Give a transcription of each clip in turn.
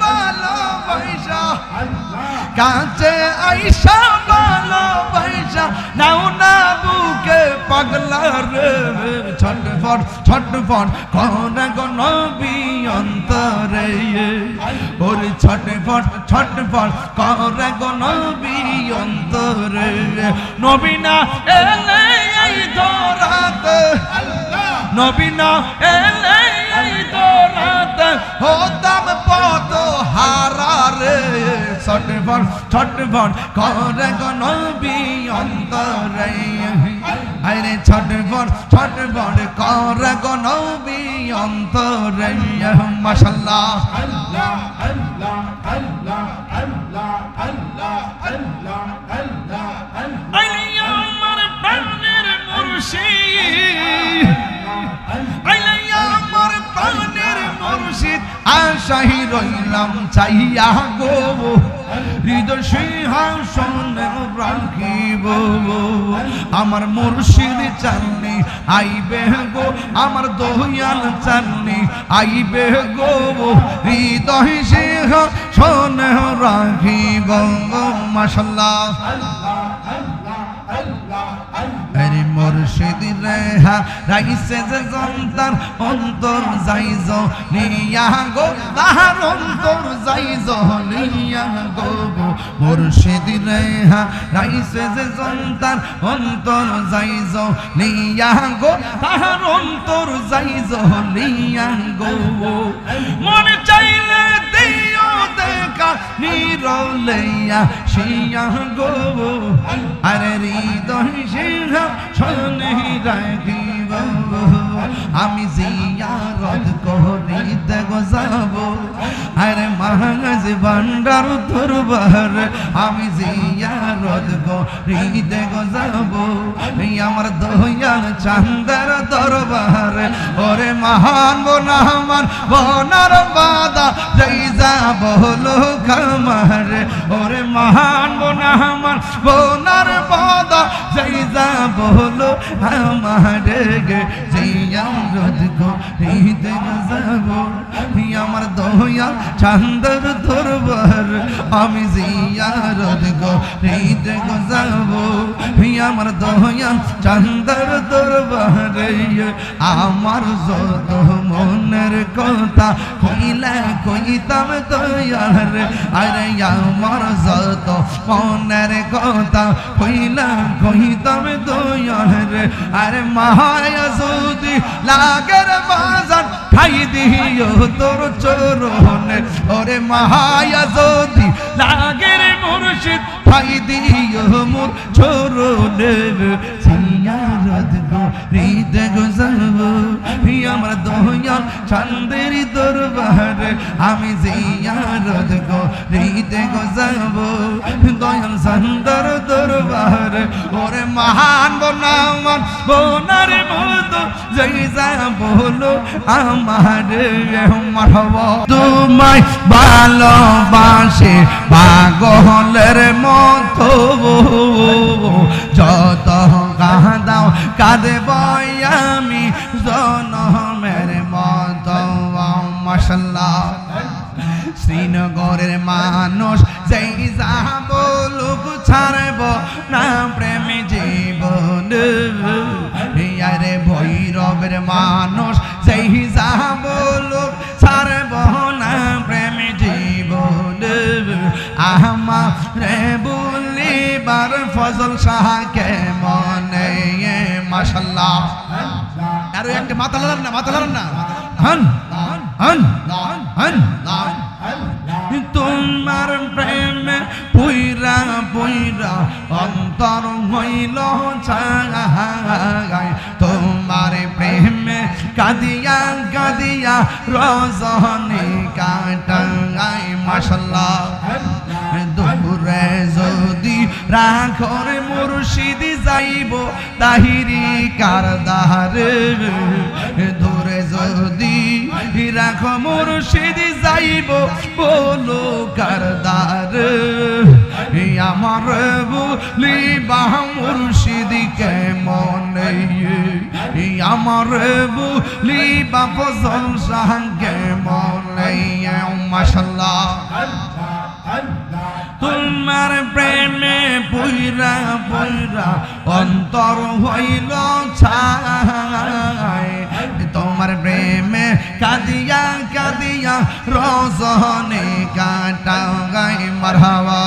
ভালোবাসা কাঁচে আইসা ভালোবাসা নাও না বুকে পাগলা রে ছটফট ছটফট কোন গণ অন্তরে ওরে ছটফট ছটফট করে গণ অন্তরে নবীনা এলে এই ধরাতে নবীনা এলে এই হতাম ছটফট ছটফট করে গনবি অন্তরে। আরে ছটফট ছটফট করে গনবি অন্তরে। মাশাল্লাহ। আল্লাহ আল্লাহ আল্লাহ আল্লাহ আল্লাহ আল্লাহ আল্লাহ আল্লাহ আমার প্রাণের আশাহি রইলাম চাইয়া গো। হৃদয় সিংহাসন রাখিব আমার মুর্শিদ চাননি, আইবে গো। আমার দহিয়াল চাননি, আইবে গো। হৃদয় সিংহাসন রাখিব মাশাল্লাহ। আরে মুর্শিদ রেহা রাইসে যে জন্তার অন্তর যাইজ নিয়া গো, তাহার অন্তর যাইজ নিয়া গো মুর্শিদ রেহা রাইসে যে জন্তার অন্তর যাইজ নিয়া গো, তাহার অন্তর যাইজ নিয়া গো। মনে দিও দেখা নিরলেয়া শিয়া গো। আরে হৃদয় সিংহ শনি রাখিব আমি জিয়ারত করি দেব যাব। আরে মহাজ ভান্ডার দরবার, আমি জিয়ারত করি দেব যাব। আমার দয়াল চান্দার দরবার, ওরে মহান বোনা আমার, বনার বাদা, যাই যাব লোক আমার ওরে মহান বোনা আমার গো হৃদয় যাব আমার দয়া চান্দর দরবার আমি জিয়ারত হৃদয় যাব আমার দয়া চান্দর দরবার আমার যত মনের কথা কইলে কইতাম দয়ার আরে আমার যত মনের কথা কইলে কইতাম দয়ার আরে মায়া সৌদি লাগের বাজার খাই দিও তোর চরণে। অরে মায়া সৌদি লাগের মুর্শিদ খাই দিও মোর চরণে। সিয়ারত গো হৃদয় গো যাব আমার দয়াল চান্দের দরবারে আমি জিয়ারত গো, হৃদয় গো যাব দয়াল চান্দর দরবারে, ওরে মহান বনামান, বোনার মতো জয় যা বলো আমার মারব তোমায় ভালোবাসে পাগলের মতো। যত কাঁদাও কাঁদব আমি জনমের মত। মশাল্লাহ। শ্রীনগরের মানুষ যেই যা বলুক ছাড়ব না, প্রেম জীবন। আরে ভৈরবের মানুষ যেই যা বলুক ছাড়ব না, প্রেমী জীবন। আহমা রে বলিবার ফজল জলসাকে আরও একটা মাথা লাগান না মাথা লাগান না। হন হন হন। তোমার প্রেমে পুইরা পুইরা অন্তর হইল ছাগায় তোমার প্রেমে কাদিয়া কাদিয়া রজনী কাটাই মাশাল্লাহ রাখর মুর্শিদি যাইব তাহিরি কারদার। দূরে যদি রাখ মুর্শিদি যাইব, বলো কারদার। আমার বলি, বাহ মুর্শিদি কেমন? আমার বলি, বাপ জলসা কেমন? মাসাল্লাহ তোমার প্রেমে পুইরা পুইরা অন্তর হইল ছাই। তোমার প্রেমে কাদিয়া কাদিয়া রজনে কাটা গাই মারহাবা।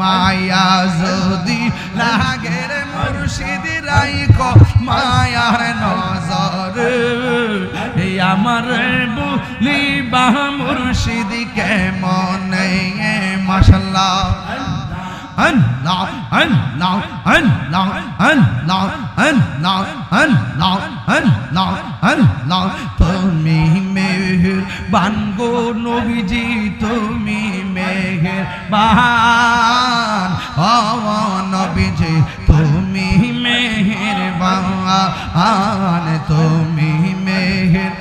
মায়া যদি লাগের মুর্শিদ রাইক মায়ার নজর। আমার বুলি বাহ মুর্শিদ কেমন মাশাল্লাহ আল্লাহ আল্লাহ আল্লাহ আল্লাহ আল্লাহ আল্লাহ আল্লাহ আল্লাহ তুমি মেহের বানগো নবীজি, তুমি মেহের বান ও নবীজি, তুমি মেহের বান তুমি মেহের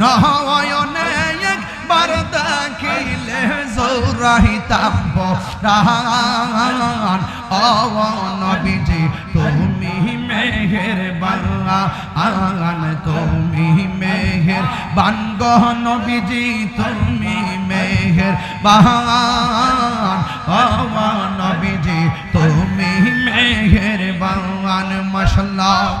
নয়নে একবার দেখিলে জোরাইতাম বরান অবনবিজি তুমি মেহের বাংলা আগান তুমি মেহের বানগ নবীজি, তুমি মেহের বাহান অবনবিজি তুমি মেহের বাংলান মশলা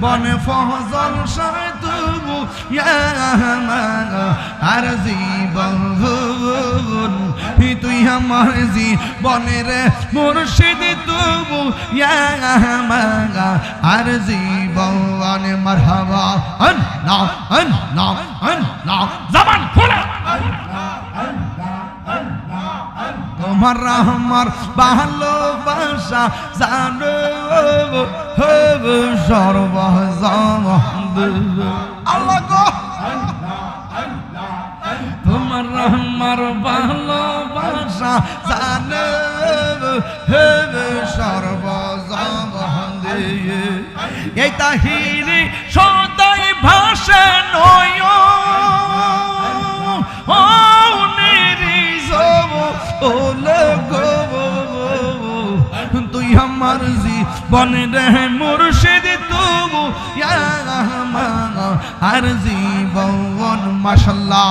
بن ফজল شرط بو يا من عرضي بنهون তুই আমার জীবনের মুর্শিদ তবু মাগা আর জীবন মারহাবা না না না না জবান তোমার আমার ভালোবাসা জানো হবে সর্বজম আল্লাহ গো। তোমার আমার ভালোবাসা জানো হবে সর্বজম এই তাহিরি সদাই ভাষা নয় ওলে গো তুই আমার জীবনে রে মুর্শিদ তবু আর জীবন মাশাল্লাহ।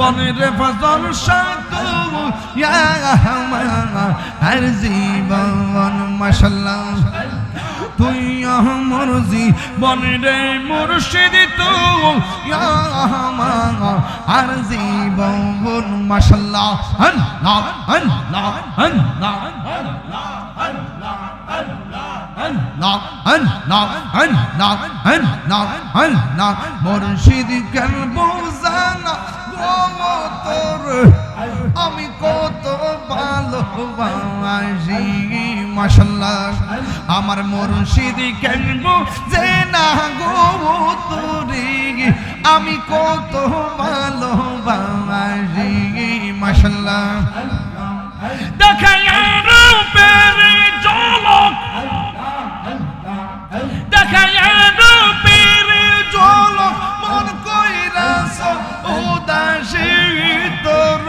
জীবনের ফজল সাতু আর জীবন মাসাল্লাহ তুই আমার জীবন রে মুর্শিদ তো আর জীবন মাশাল্লাহ আল্লাহ আল্লাহ আল্লাহ মুর্শিদ কেন বোঝানা গো তোর আমি কত ভালোবাসি মাসাল্লাহ আমার মুর্শিদ কেন গো যে না গো তোরে, আমি কত ভালোবাসি মাসাল্লাহ দেখাই চলক দেখাই চলক মন কইরা সব কইরাস তোর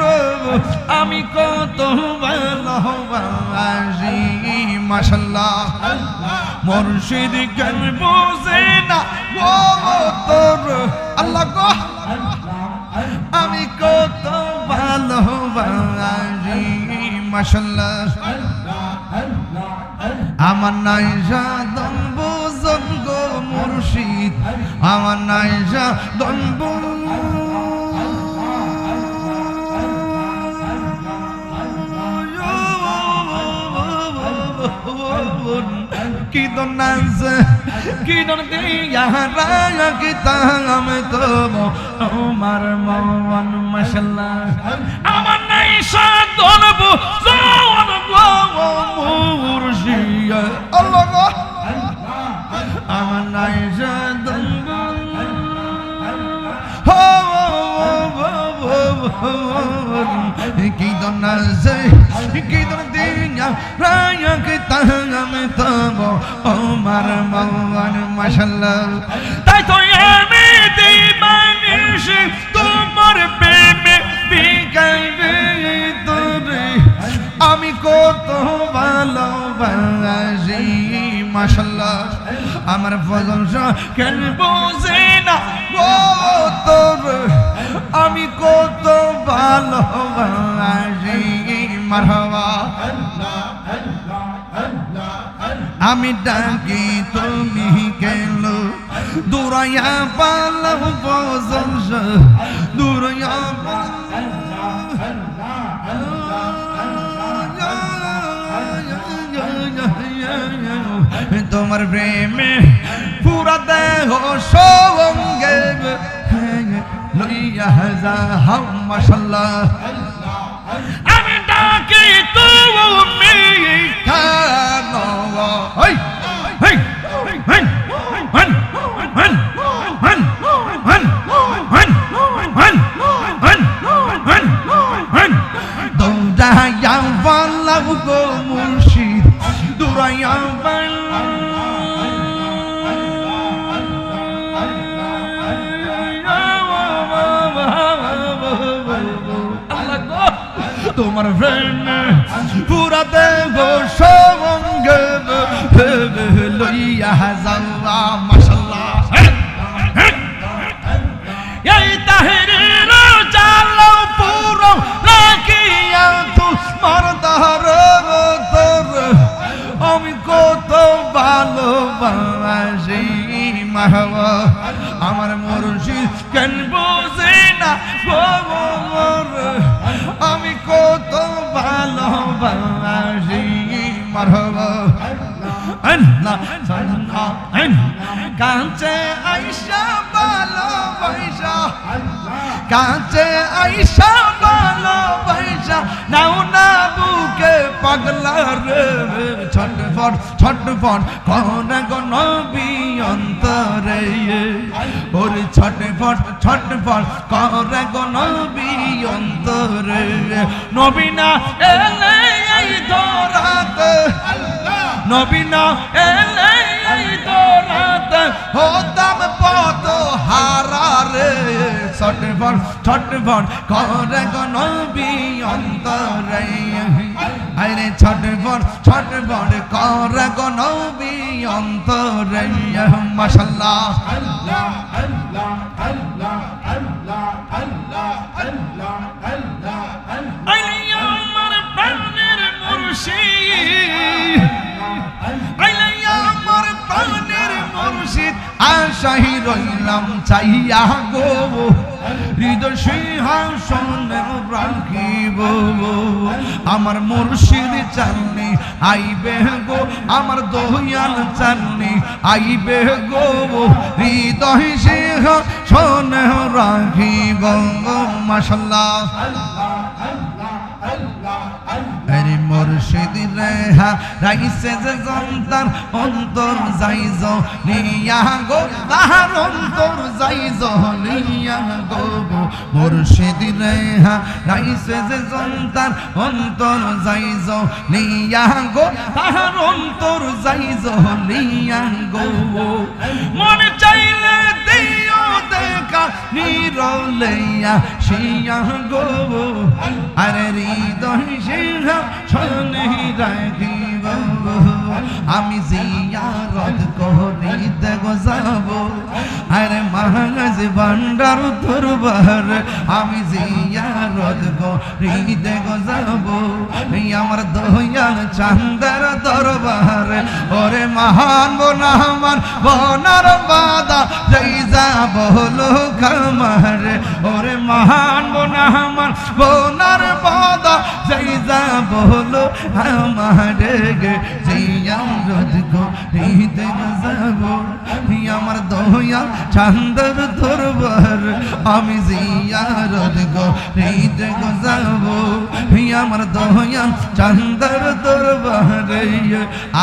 আমি কত ভালোবাসি মাশাল্লাহ। মুর্শিদ কেন বোঝে না গো তোর আল্লাহ গো। আমি কত ভালোবাসি মাশাল্লাহ। আমার নাই সাধন বোজন গো মুর্শিদ। আমার নাই সাধন কি কীর্তন নাচে কীর্তন দিয়ারা কিতাম তো আমার মন মশলা আমার নাই সাধন জন মুর্শিয়া আল্লাহ। আমার নাই সাধন Quito nace, quito niña, raya que tanga me tamo, Omar Mawan Mashallah. Taito yemi di manishi, tomar bebe, pica y vitore. Ami koto valo vasi, Mashallah. আমার ফজল কেন বোঝে না? তোর, আমি কত ভালোবাসি। মারহাবা। আমি ডাকি, তুমি কেন? দূরাইয়া পালাম ফজল তোমার প্রেমে পুরা দেহ সঙ্গে লইয়া যা মাশাল্লাহ আমি ডাকি তুমি কেন ওই হেই হেই হন হন হন হন তোমার ফ্রেন্ড পুরা দেব সঙ্গে লইয়া যাওয়া মাশাল্লাহ। এই তাহিরের জালো পুরো রাখিয়া তোমার দর তোর আমি কত ভালোবাসি মাহবা আমার মুর্শিদ কেন বোঝে না গো বাসি মারবা আন্না সান্না আন্না কাঁচে আইসা বালো পয়সা কাঁচে আইসা বালো পয়সা নাও না বুকে পাগলা রে ছটফট ছটফট কোন কোন অন্তরে। ওর ছটফট ছটফট কোন কোন অন্তরে। নবীনা এলে নবীন এলেই দোরাত হতাম পদ হারারে ছটবন ছটবন করে গো নবী অন্তরে। আরে ছটবন ছটবন করে গো নবী অন্তরে। মাশাল্লাহ। আল্লাহ আশাহি রইলাম চাইয়া গো। হৃদয় সিংহাসনে রাখিব আমার মুর্শিদ চাননি, আইবে গো। আমার দয়াল চাননি, আইবে গো। হৃদয় সিংহাসনে রাখিব মাশাল্লাহ। মুর্শিদ রেহা রাইছে যে জন্তার অন্তর যাইজ নিয়া গো, তাহার অন্তর যাইজ নিয়া গো মুর্শিদ রেহা রাইছে যে জন্তার অন্তর যাইজ নিয়া গো, তাহার অন্তর যাইজ নিয়া গো। মনে চাইলে দেখা নিরলেয়া শিয়া গো আরে হৃদয় সিংহ শনি রাখিব আমি জিয়ারত করিতে যাব আরে মহাজ ভান্ডার দুর্বার আমি জিয়ারত করিতে গো যাব আমার দয়াল চান্দার দরবার। ওরে মহান বোনামান বোনার বাদা, যাই যাব বলো কামার। ওরে মহান বোনামান বোনার বাদা যাই যা বলো, আমার গে জিয়াম রোজ গো হৃদে যাব আমার দয়া চান্দর ধরবার আমি জিয়ারত গো হৃদে যাব আমার দয়া, চান্দর দরবারে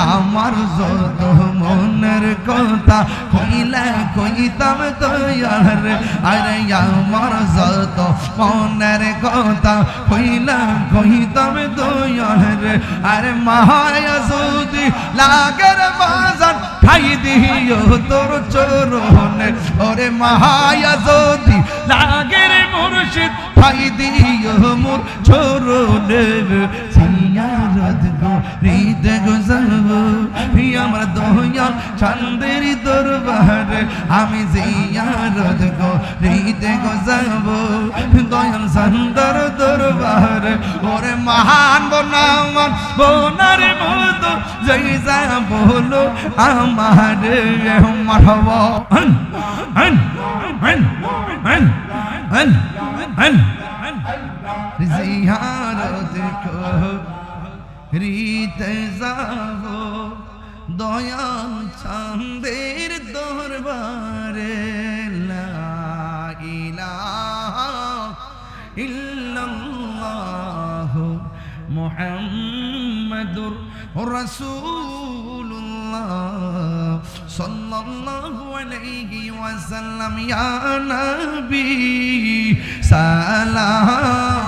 আমার যত মনের কথা কইলা কইতাম দয়ার আরে আমার যত মনের কথা কইলা কইতাম দয়ার আরে মায়া যদি লাগের বাজার খাই দিও তোর চরণে। ওরে মায়া যদি লাগের মুর্শিদ খাই দিও মোর চরণে। সিয়ারত গো হৃদ গো যাব আমার দয়াল চান্দের দরবার আমি জিয়ারত হৃদ গো যাব। দয়াল চান্দর দরবার, ওরে মহান বনামান বনার মতো জয় যা বলো আমার মারবা হন হন হন হন হন হন জিয়ারত যাব। দয়াল চান্দের দরবারে মুহাম্মাদুর রাসূলুল্লাহ সাল্লাল্লাহু ইয়া নবী সালাম